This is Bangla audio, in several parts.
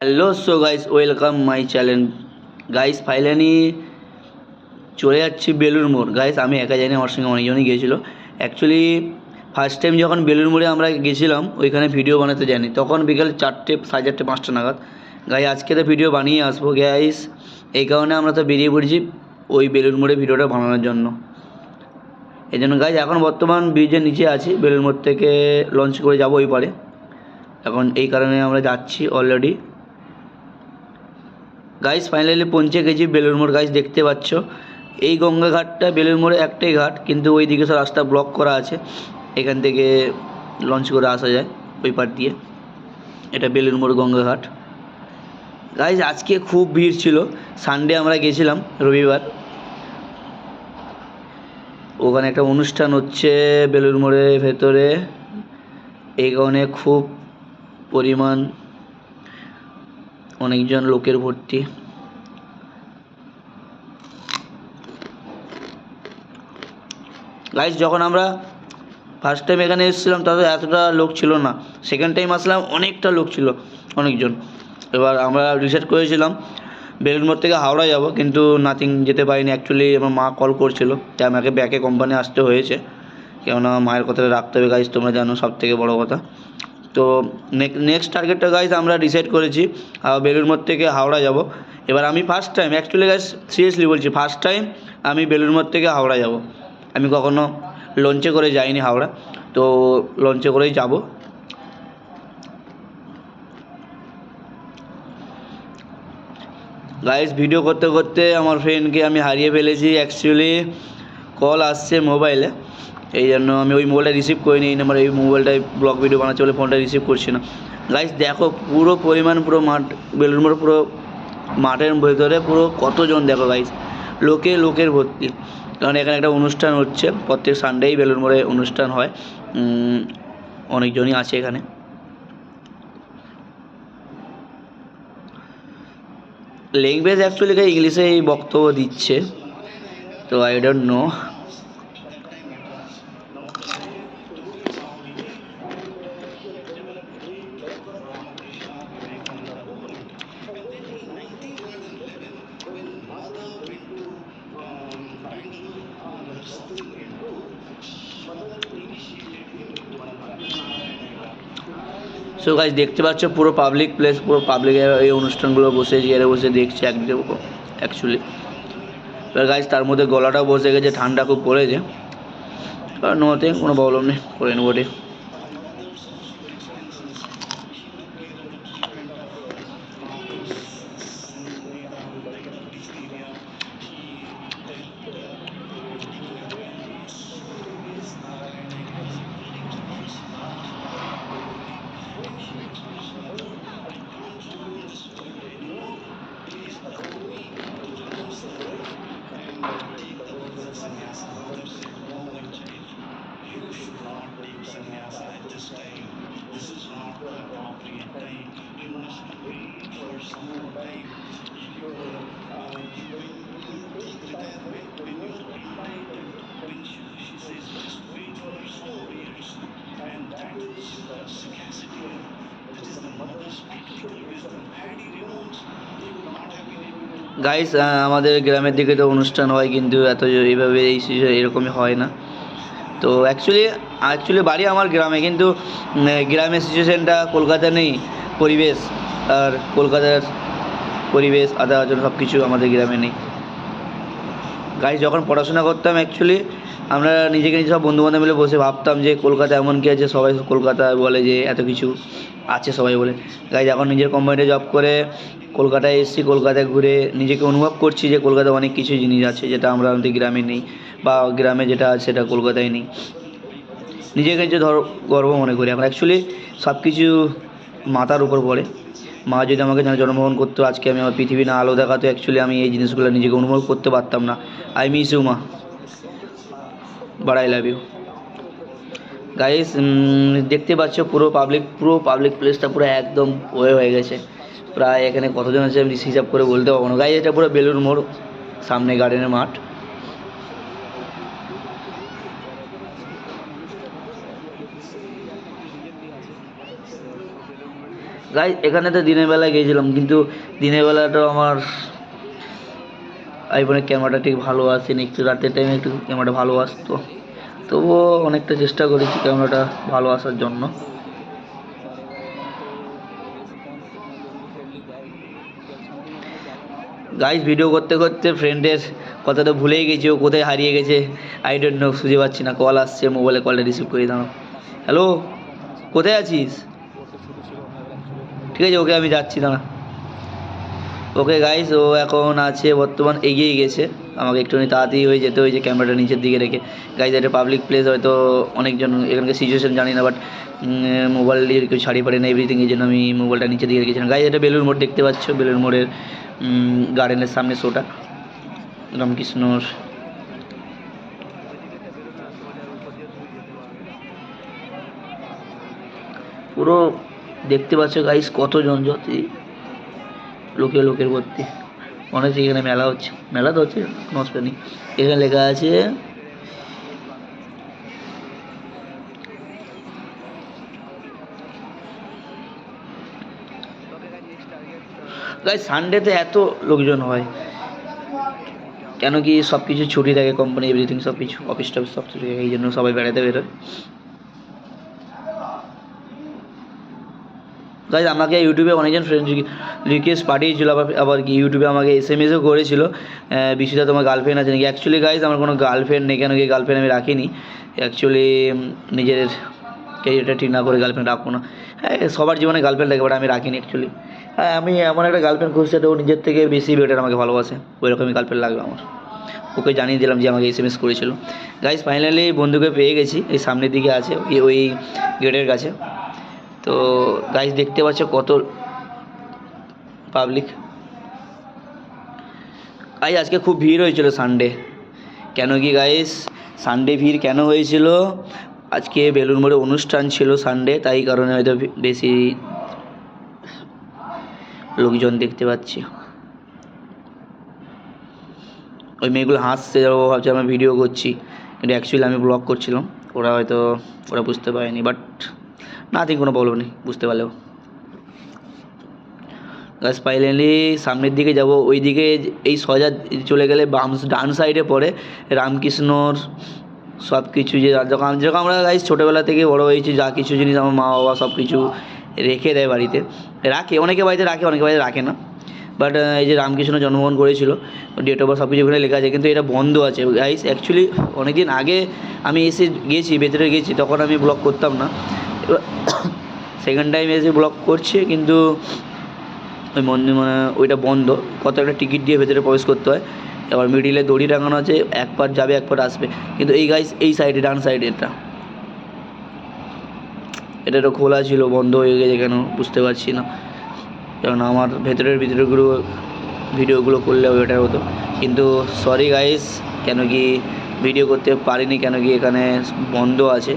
Hello so guys welcome my channel guys finally চলে যাচ্ছি বেলুর মোড়। গাইস আমি একা জানি আমার সঙ্গে অনেকজনই গিয়েছিল। অ্যাকচুয়ালি ফার্স্ট টাইম যখন বেলুর মোড়ে আমরা গেছিলাম ওইখানে ভিডিও বানাতে জানি তখন বিকাল চারটে, সাড়ে চারটে, পাঁচটা নাগাদ। গাই আজকে তো ভিডিও বানিয়ে আসব গাইস এই কারণে আমরা তো বেরিয়ে পড়েছি ওই বেলুর মোড়ে ভিডিওটা বানানোর জন্য। এই জন্য গাইজ এখন বর্তমান ব্রিজের নিচে আছি। বেলুর মোড় থেকে লঞ্চ করে যাব ওই পারে। এখন এই কারণে আমরা যাচ্ছি অলরেডি গাইস ফাইনালি পৌঁছে গেছি বেলুর মোড়। গাইস দেখতে পাচ্ছ? এই গঙ্গা ঘাটটা বেলুর মোড়ে একটাই ঘাট, কিন্তু ওই দিকে সব রাস্তা ব্লক করা আছে। এখান থেকে লঞ্চ করে আসা যায় ওই পার দিয়ে। এটা বেলুর মোড় গঙ্গা ঘাট। গাইস আজকে খুব ভিড় ছিল। সানডে আমরা গেছিলাম, রবিবার। ওখানে একটা অনুষ্ঠান হচ্ছে বেলুর মোড়ের ভেতরে। এই কারণে খুব পরিমাণ অনেকজন লোকের ভর্তি। গাইস যখন আমরা ফার্স্ট টাইম এখানে এসেছিলাম, তাতে এতটা লোক ছিল না। সেকেন্ড টাইম আসলাম, অনেকটা লোক ছিল, অনেকজন। এবার আমরা রিসার্চ করেছিলাম। বেলুনমোড় থেকে হাওড়া যাব, কিন্তু নাথিং যেতে পারিনি। অ্যাকচুয়ালি আমার মা কল করছিল তাই আমাকে ব্যাকে কোম্পানি আসতে হয়েছে। কেননা মায়ের কথাটা রাখতে হবে গাইজ তোমরা জানো সব থেকে বড়ো কথা। তো নেক্সট টার্গেটটা গাইজ আমরা ডিসাইড করেছি বেলুড়মঠ থেকে হাওড়া যাব। এবার আমি first time actually guys seriously বলছি ফার্স্ট টাইম আমি বেলুড়মঠ থেকে হাওড়া যাব। আমি কখনো লঞ্চে করে যাইনি হাওড়া, তো লঞ্চে করেই যাব। গাইজ ভিডিও করতে করতে আমার ফ্রেন্ডকে আমি হারিয়ে ফেলেছি অ্যাকচুয়ালি কল আসছে মোবাইলে এই জন্য আমি ওই মোবাইলটা রিসিভ করিনি, এই নাম্বার এই মোবাইলটায় ব্লগ ভিডিও বানাচ্ছে বলে ফোনটা রিসিভ করছি না। গাইজ দেখো পুরো পরিমাণ, পুরো মাঠ বেলুন মোড় পুরো মাঠের ভেতরে পুরো কতজন দেখো গাইজ লোকে লোকের ভর্তি। কারণ এখানে একটা অনুষ্ঠান হচ্ছে, প্রত্যেক সানডেই বেলুন মোড়ে অনুষ্ঠান হয়। অনেকজনই আছে এখানে। ল্যাঙ্গুয়েজ অ্যাকচুয়ালি ইংলিশেই বক্তব্য দিচ্ছে। তো I don't know so guys দেখতে পাচ্ছ পুরো পাবলিক প্লেস পুরো পাবলিক এই অনুষ্ঠানগুলো বসে চেয়ারে বসে দেখছে একদিকে অ্যাকচুয়ালি এবার গাইজ তার মধ্যে গলাটাও বসে গেছে, ঠান্ডা খুব পড়েছে। আর নোতে কোনো প্রবলেম নেই, করে নেব গাইস আমাদের গ্রামের দিকে তো অনুষ্ঠান হয় কিন্তু এত এইভাবে এই এরকমই হয় না। তো অ্যাকচুয়ালি অ্যাকচুয়ালি বাড়ি আমার গ্রামে কিন্তু গ্রামের সিচুয়েশানটা কলকাতা নেই, পরিবেশ আর কলকাতার পরিবেশ আদা আচরণ সব কিছু আমাদের গ্রামে নেই। গাইস যখন পড়াশোনা করতাম অ্যাকচুয়ালি আমরা নিজেকে নিজে সব বন্ধুবান্ধব মিলে বসে ভাবতাম যে কলকাতা এমন কি আছে, সবাই কলকাতা বলে যে এত কিছু আছে সবাই বলে। গাইজ এখন নিজের কোম্পানিতে জব করে কলকাতায় এসেছি, কলকাতায় ঘুরে নিজেকে অনুভব করছি যে কলকাতায় অনেক কিছু জিনিস আছে যেটা আমরা আমাদের গ্রামে নেই বা গ্রামে যেটা আছে সেটা কলকাতায় নেই। নিজেকে যে ধর গর্ব মনে করি আমরা। অ্যাকচুয়ালি সব কিছু মাতার উপর পড়ে। মা যদি আমাকে যেন জন্মগ্রহণ করতো, আজকে আমি আমার পৃথিবী না আলো দেখাতো অ্যাকচুয়ালি আমি এই জিনিসগুলো নিজেকে অনুভব করতে পারতাম না। আই মিস ইউ মা। But I love you guys দেখতে পাচ্ছ পুরো পাবলিক পুরো পাবলিক প্লেসটা পুরো একদম ওয়ে হয়ে গেছে। প্রায় এখানে কতজন আছে আমি হিসাব করে বলতে পারব না। গাইস এটা পুরো বেলুর মোড়, সামনে গার্ডেনের মাঠ। গাই এখানে তো দিনের বেলায় গিয়েছিলাম, কিন্তু দিনের বেলাটা আমার আইফোনের ক্যামেরাটা ঠিক ভালো আসেনি। একটু রাতের টাইমে একটু ক্যামেরাটা ভালো আসতো। তবুও অনেকটা চেষ্টা করেছি ক্যামেরাটা ভালো আসার জন্য। গাইজ ভিডিও করতে করতে ফ্রেন্ডের কথা তো ভুলেই গেছি, ও কোথায় হারিয়ে গেছে? আই ডোন্ট নো খুঁজে পাচ্ছি না কল আসছে মোবাইলে কলটা রিসিভ করে দাও। হ্যালো কোথায় আছিস? ঠিক আছে, ওকে আমি যাচ্ছি, দাঁড়া। ওকে গাইস ও এখন আছে, বর্তমান এগিয়ে গেছে। আমাকে একটুখানি তাড়াতাড়ি হয়ে যেতে হয়েছে ক্যামেরাটা নিচের দিকে রেখে। গাইজ এটা পাবলিক প্লেস হয়তো অনেকজন, এখানকার সিচুয়েশন জানি না বাট মোবাইল দিয়ে কেউ ছাড়িয়ে পারে না এভরিথিং এই জন্য আমি মোবাইলটা নিচের দিকে রেখেছিলাম। গাইজ এটা বেলুর মোড় দেখতে পাচ্ছ বেলুর মোড়ের গার্ডেনের সামনে শোটা রামকৃষ্ণর পুরো দেখতে পাচ্ছ গাইস কত জনজাতি লোকে লোকের ভর্তি। মনে হচ্ছে এখানে মেলা হচ্ছে। মেলা তো হচ্ছে? কোনো অসুবিধা নেই। এখানে লেখা আছে গাইস সানডেতে এত লোকজন হয়। কেন কি সব কিছু ছুটি থাকে কোম্পানি এভরিথিং সব কিছু অফিস টফিস সব ছুটি থাকে, এই জন্য সবাই বেড়াতে বেরোয়। গাইজ আমাকে ইউটিউবে অনেকজন ফ্রেন্ড রিকোয়েস্ট পাঠিয়েছিল, আবার আবার কি ইউটিউবে আমাকে এস এম এসও করেছিল বিশুদা তোমার গার্লফ্রেন্ড আছে নাকি? অ্যাকচুয়ালি গাইজ আমার কোনো গার্লফ্রেন্ড নেই, কেন কি গার্লফ্রেন্ড আমি রাখিনি। অ্যাকচুয়ালি নিজের ক্যারিয়ারটা ঠিক না করে গার্লফ্রেন্ড রাখব না। সবার জীবনে গার্লফ্রেন্ড থাকে বাট আমি রাখিনি অ্যাকচুয়ালি হ্যাঁ আমি এমন একটা গার্লফ্রেন্ড খুঁজছি ও নিজের থেকে বেশি বেটার আমাকে ভালোবাসে। ওই রকমই গার্লফ্রেন্ড লাগবে আমার। ওকে জানিয়ে দিলাম যে আমাকে এস এম এস করেছিল। গাইজ ফাইনালি বন্ধুকে পেয়ে গেছি, এই সামনের দিকে আছে, ওই- গেটের কাছে। তো গাইজ দেখতে পাচ্ছ কত পাবলিক গাইজ আজকে খুব ভিড় হয়েছিল সানডে কেন কি গাইস সানডে ভিড় কেন হয়েছিল? আজকে বেলুন মোড়ে অনুষ্ঠান ছিল সানডে তাই কারণে হয়তো বেশি লোকজন দেখতে পাচ্ছি। ওই মেয়েগুলো হাসছে ও ভাবছে আমি ভিডিও করছি। কিন্তু অ্যাকচুয়ালি আমি ব্লগ করছিলাম। ওরা হয়তো, ওরা বুঝতে পারেনি বাট নাথিং কোনো প্রবলেম নেই, বুঝতে পারলেও গাছ ফাইনালি সামনের দিকে যাব। ওই দিকে এই সোজা চলে গেলে বাম ডান সাইডে পড়ে রামকৃষ্ণর সব কিছু যে যখন যখন আমরা গাইজ ছোটোবেলা থেকে বড় হয়েছি, যা কিছু জিনিস আমার মা বাবা সব কিছু রেখে দেয় বাড়িতে। রাখে, অনেকে বাড়িতে রাখে, অনেকে বাড়িতে রাখে না। বাট এই যে রামকৃষ্ণ জন্মগ্রহণ করেছিল ডেট অফ বার্থ সব কিছু ওখানে লেখা আছে, কিন্তু এটা বন্ধ আছে। গাইস অ্যাকচুয়ালি অনেকদিন আগে আমি এসে গেছি, ভেতরে গেছি, তখন আমি ব্লগ করতাম না। সেকেন্ড টাইম এসে ব্লগ করছে, কিন্তু ওই মন্দির মানে ওইটা বন্ধ। কত একটা টিকিট দিয়ে ভেতরে প্রবেশ করতে হয়। এবার মিডিলে দড়ি টাঙানো আছে, এক পার যাবে, এক পার আসবে। কিন্তু এই গাইস এই সাইডে ডান সাইডে এটা। এটা তো খোলা ছিল, বন্ধ হয়ে গেছে কেন? বুঝতে পারছি না। কারণ আমার ভেতরের ভিতরেগুলো ভিডিওগুলো করলে ওইটা হতো। কিন্তু সরি গাইস কেন কি ভিডিও করতে পারিনি, কেন কি এখানে বন্ধ আছে?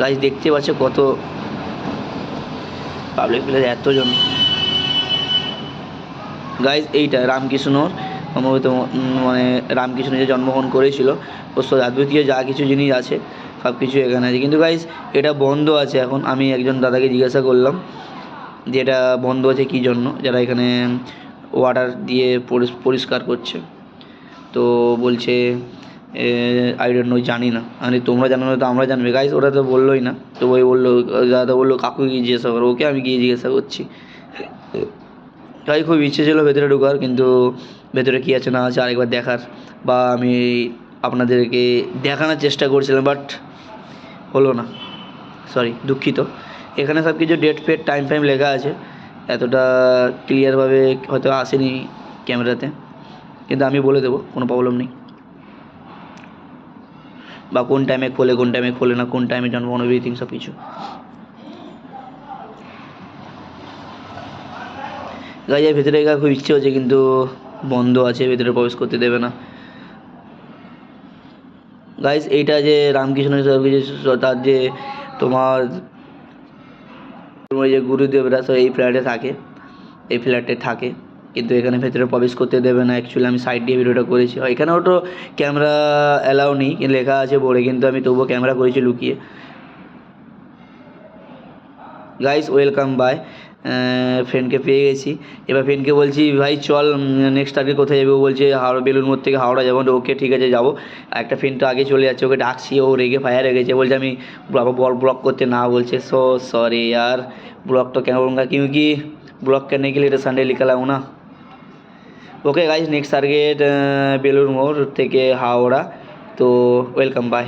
গাইস দেখতে পাচ্ছে কত পাবলিক প্লেস এতজন। গাইজ এইটা, রামকৃষ্ণর। সম্ভবত মানে রামকৃষ্ণ যে জন্মগ্রহণ করেছিল সাথে অদ্বিতীয় যা কিছু জিনিস আছে সব কিছু এখানে আছে। কিন্তু গাইজ এটা বন্ধ আছে এখন। আমি একজন দাদাকে জিজ্ঞাসা করলাম যে এটা বন্ধ আছে কী জন্য? যারা এখানে ওয়াটার দিয়ে পরিষ্কার করছে। তো বলছে আই ডোন্ট নো জানি না। মানে তোমরা জানো না তো, আমরা জানবে। গাইজ ওরা তো বললোই না। তো ওই বলল, দাদা বলল, কাকু গিয়ে জিজ্ঞাসা করো? ওকে আমি গিয়ে জিজ্ঞাসা করছি। তাই খুব ইচ্ছে ছিল ভেতরে ঢোকার, কিন্তু ভেতরে কী আছে না আছে আরেকবার দেখার বা আমি আপনাদেরকে দেখানোর চেষ্টা করছিলাম বাট হলো না। সরি দুঃখিত। এখানে সব কিছু ডেট ফেট টাইম ফাইম লেখা আছে। এতটা ক্লিয়ারভাবে হয়তো আসেনি ক্যামেরাতে, কিন্তু আমি বলে দেবো, কোনো প্রবলেম নেই। বা কোন টাইমে খোলে, কোন টাইমে খোলে না, কোন টাইমে জন্মগ্রহণ এভরিথিং সব কিছু গাইজের ভেতরে গিয়ে খুব ইচ্ছে হচ্ছে, কিন্তু বন্ধ আছে, ভেতরে প্রবেশ করতে দেবে না। গাইজ এইটা যে রামকৃষ্ণ সব কিছু তার যে তোমার তোমার যে গুরুদেবরা সব এই ফ্ল্যাটে থাকে, এই ফ্ল্যাটে থাকে, কিন্তু এখানে ভেতরে প্রবেশ করতে দেবে না। অ্যাকচুয়ালি আমি সাইড দিয়ে ভিডিওটা করেছি। এখানেও তো ক্যামেরা অ্যালাউ নেই, কিন্তু লেখা আছে বোর্ডে কিন্তু আমি তবুও ক্যামেরা করেছি লুকিয়ে। গাইস ওয়েলকাম বাই ফ্রেন্ডকে পেয়ে গেছি এবার ফ্রেন্ডকে বলছি ভাই চল নেক্সট টার্গেট কোথায় যাবে ও বলছে হাওড়া বেলুর মোড় থেকে হাওড়া যাবো তো ওকে ঠিক আছে যাবো আর একটা ফ্রেন্ড তো আগে চলে যাচ্ছে ওকে ডাকছি ও রেগে ফায়ার হয়ে গেছে বলছে আমি বল ব্লক করতে না বলছে সো सॉरी यार ब्लॉक तो क्या करूँगा क्योंकि ब्लॉक करने के लिए तो संडे निकल आऊँ ना okay guys next target Belur মোড় থেকে হাওড়া তো ওয়েলকাম বাই